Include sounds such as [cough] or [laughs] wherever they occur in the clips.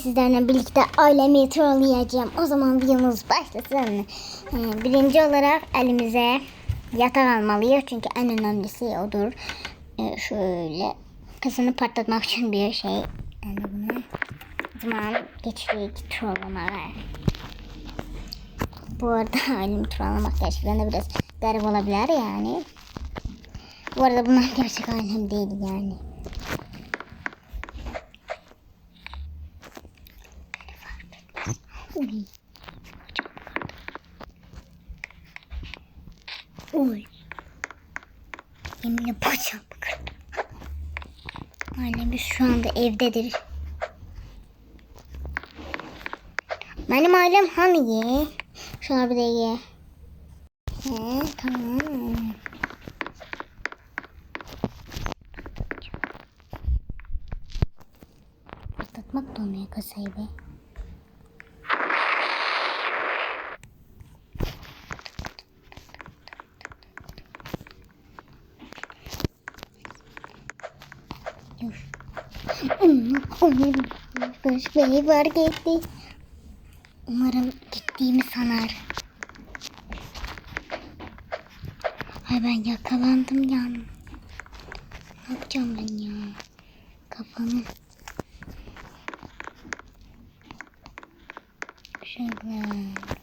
sizlerle birlikte ailemi trolleyeceğim. O zaman videomuz başlasın. Ee, birinci olarak elimize yatak almalıyız. Çünkü en önemlisi odur. Ee, şöyle kısını patlatmak için bir şey. Yani zaman geçtik trollemaya. Bu arada ailemi trollemek gerçekten de biraz garip olabilir yani. Bu arada bunlar gerçek ailem değil yani. Uy. Yeminle bacağımı kırdım. Ailemiz şu anda evdedir. Benim ailem hani? Şuna bir de. He, tamam. Patlatmak da olmuyor kasayı be. Umarım Bey fark etti. Umarım gittiğimi sanar. Ay ben yakalandım ya. Ne yapacağım ben ya? Kafamı. Şöyle.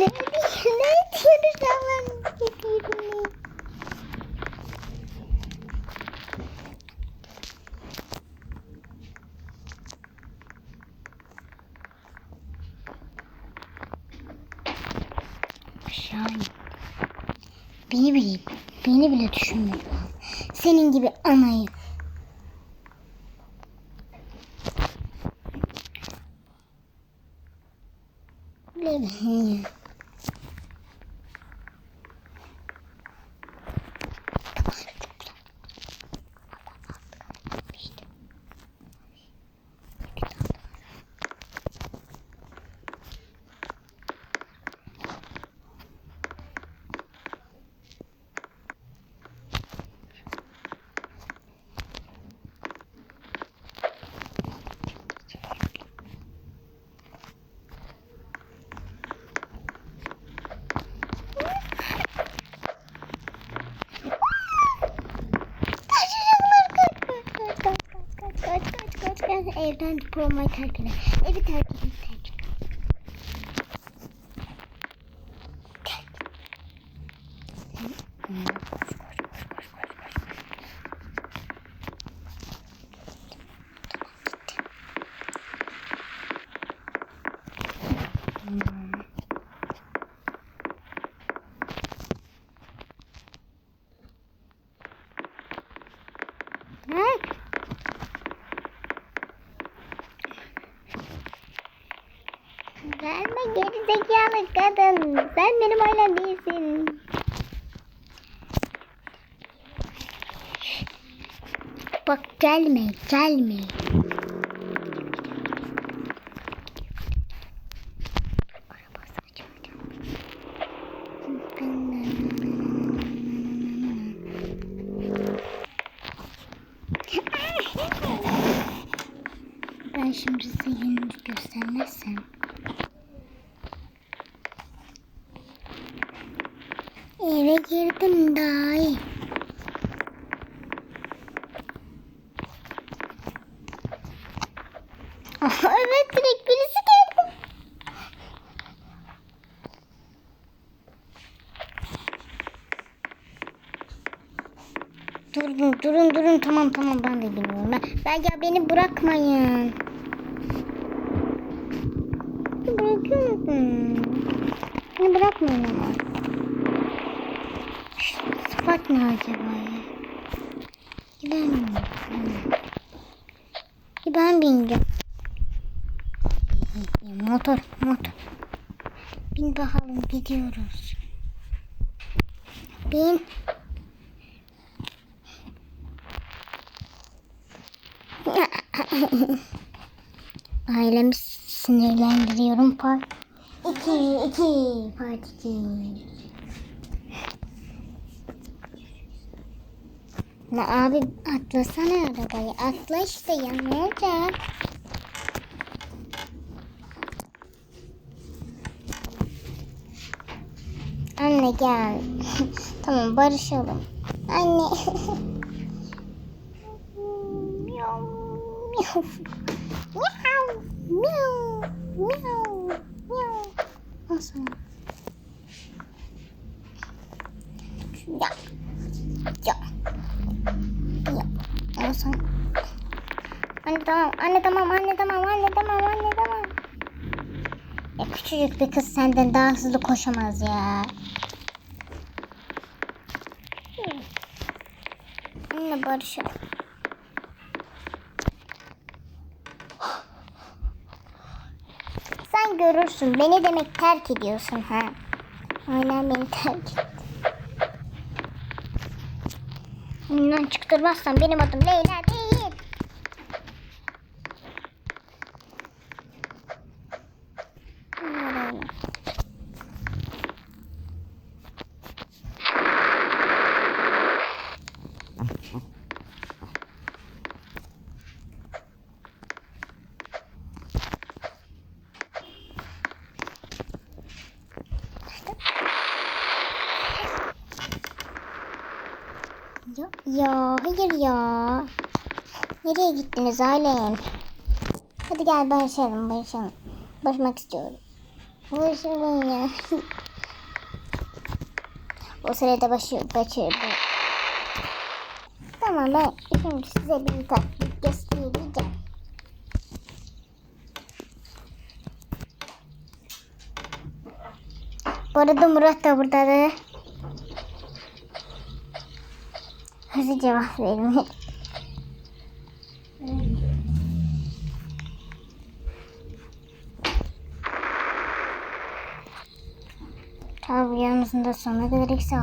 Ne, ne diyoruz Allah'ım? Ne diyorum ne? Aşağı in. Beni bile, beni bile düşünmedi. Senin gibi anayı. Bile bile. Evi terk edin terk edin. Ha? Gelme geri zekalı kadın. Sen benim ailem değilsin. Bak gelme, gelme. Ben şimdi size göstermezsem. Eve girdim daha evet direkt birisi geldi. Durun durun durun tamam tamam ben de bilmiyorum. Ben, ben ya beni bırakmayın. Bırakıyor musun? Beni bırakmayın ama. Sıfat ne acaba ya? Miyim? Bir ben bineceğim. Motor, motor. Bin bakalım gidiyoruz. Bin. [laughs] Ailemi sinirlendiriyorum. Par 2 2 part 2. La abi atlasana arabayı. Atla işte ya ne olacak? Anne gel. [laughs] tamam barışalım. Anne. [laughs] Miyav, miyav. Miyav, miyav, miyav, miyav. Al sana. Ya. Ya. Ya. Al sana. Anne tamam, anne tamam, anne tamam, anne tamam, anne tamam. Ya küçücük bir kız senden daha hızlı koşamaz ya. Anne barışalım. Sen görürsün. Beni demek terk ediyorsun ha. Aynen beni terk et. Bundan çıktırmazsan benim adım Leyla değil. Leyla. Ya, hayır ya. Nereye gittiniz Alem? Hadi gel barışalım barışalım. Barışmak istiyorum. Barışalım ya. [laughs] o sırada başı kaçırdı. Tamam ben şimdi size bir taktik göstereceğim. Bu arada Murat da burada. Hızlı cevap verin. Tabi yanımızda sonuna kadar eksi